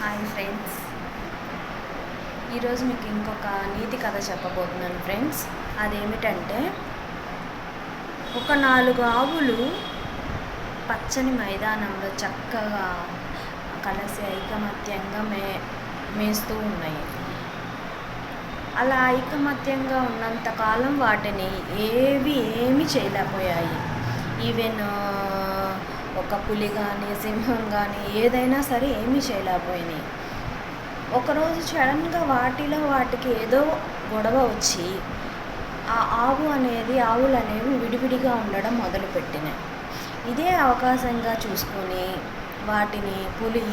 Hi friends ఈరోజు మీకు ఇంకొక నీతి కథ చెప్పబోతున్నాను ఫ్రెండ్స్ అదేమిటంటే ఒక నాలుగు ఆవులు పచ్చని మైదానంలో చక్కగా కలిసి ఐకమత్యంగా మే మేస్తూ ఉన్నాయి. అలా ఐకమత్యంగా ఉన్నంతకాలం వాటిని ఏవి ఏమి చేయలేకపోయాయి. ఈవెన్ ఒక పులి కానీ సింహం కానీ ఏదైనా సరే ఏమీ చేయలేకపోయినాయి. ఒకరోజు సడన్గా వాటిలో వాటికి ఏదో గొడవ వచ్చి ఆ ఆవు అనేది ఆవులు అనేవి విడివిడిగా ఉండడం మొదలుపెట్టినాయి. ఇదే అవకాశంగా చూసుకొని వాటిని పులి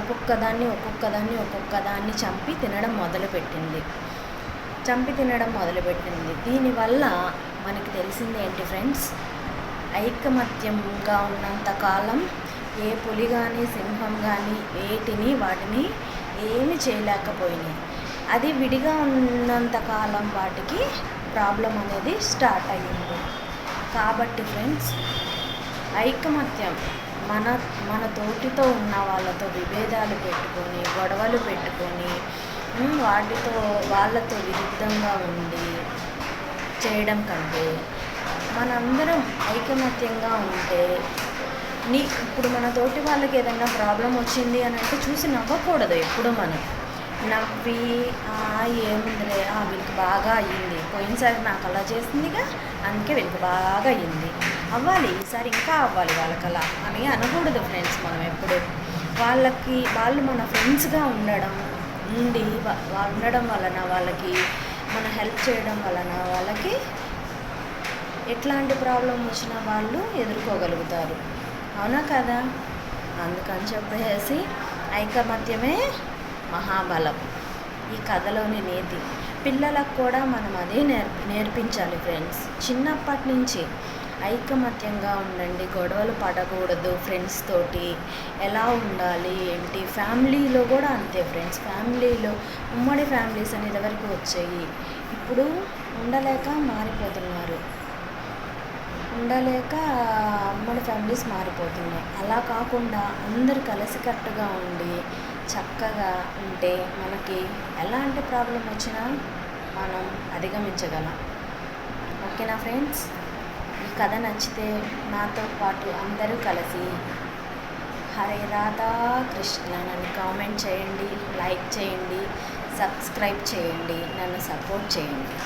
ఒక్కొక్కదాన్ని ఒక్కొక్కదాన్ని ఒక్కొక్కదాన్ని చంపి తినడం మొదలుపెట్టింది. చంపి తినడం మొదలుపెట్టింది. దీనివల్ల మనకి తెలిసింది ఏంటి ఫ్రెండ్స్? ఐకమత్యంగా ఉన్నంతకాలం ఏ పులి కానీ సింహం కానీ వేటిని వాటిని ఏమి చేయలేకపోయినాయి. అది విడిగా ఉన్నంతకాలం వాటికి ప్రాబ్లం అనేది స్టార్ట్ అయ్యింది. కాబట్టి ఫ్రెండ్స్ ఐకమత్యం మన మన తోటితో ఉన్న వాళ్ళతో విభేదాలు పెట్టుకొని గొడవలు పెట్టుకొని వాటితో వాళ్ళతో విరుద్ధంగా ఉండి చేయడం కంటే మనందరం ఐకమత్యంగా ఉంటే నీ ఇప్పుడు మన తోటి వాళ్ళకి ఏదైనా ప్రాబ్లం వచ్చింది అని అంటే చూసి నవ్వకూడదు ఎప్పుడు మనం. నవ్వి ఏముందిలే వీళ్ళకి బాగా అయ్యింది. పోయినసారి నాకు అలా చేసిందిగా అందుకే వీళ్ళకి బాగా అయ్యింది. అవ్వాలి ఈసారి ఇంకా అవ్వాలి వాళ్ళకి అలా అని అనకూడదు ఫ్రెండ్స్ మనం ఎప్పుడు. వాళ్ళకి వాళ్ళు మన ఫ్రెండ్స్గా ఉండడం ఉండి ఉండడం వలన వాళ్ళకి మన హెల్ప్ చేయడం వలన వాళ్ళకి ఎట్లాంటి ప్రాబ్లం వచ్చినా వాళ్ళు ఎదుర్కోగలుగుతారు. అవునా కదా? అందుకని చెప్పేసి ఐకమత్యమే మహాబలం. ఈ కథలోని నీతి. పిల్లలకు కూడా మనం అదే నేర్పి నేర్పించాలి ఫ్రెండ్స్. చిన్నప్పటి నుంచి ఐకమత్యంగా ఉండండి గొడవలు పడకూడదు ఫ్రెండ్స్ తోటి. ఎలా ఉండాలి ఏంటి? ఫ్యామిలీలో కూడా అంతే ఫ్రెండ్స్. ఫ్యామిలీలో ఉమ్మడి ఫ్యామిలీస్ అనేది ఎవరికి వచ్చాయి? ఇప్పుడు ఉండలేక మారిపోతున్నారు. ఉండలేక అమ్మడి ఫ్యామిలీస్ మారిపోతున్నాయి. అలా కాకుండా అందరు కలిసికట్టుగా ఉండి చక్కగా ఉంటే మనకి ఎలాంటి ప్రాబ్లం వచ్చినా మనం అధిగమించగలం. ఓకేనా ఫ్రెండ్స్? ఈ కథ నచ్చితే నాతో పాటు అందరూ కలిసి హరే రాధా కృష్ణ నన్ను కామెంట్ చేయండి లైక్ చేయండి సబ్స్క్రైబ్ చేయండి నన్ను సపోర్ట్ చేయండి.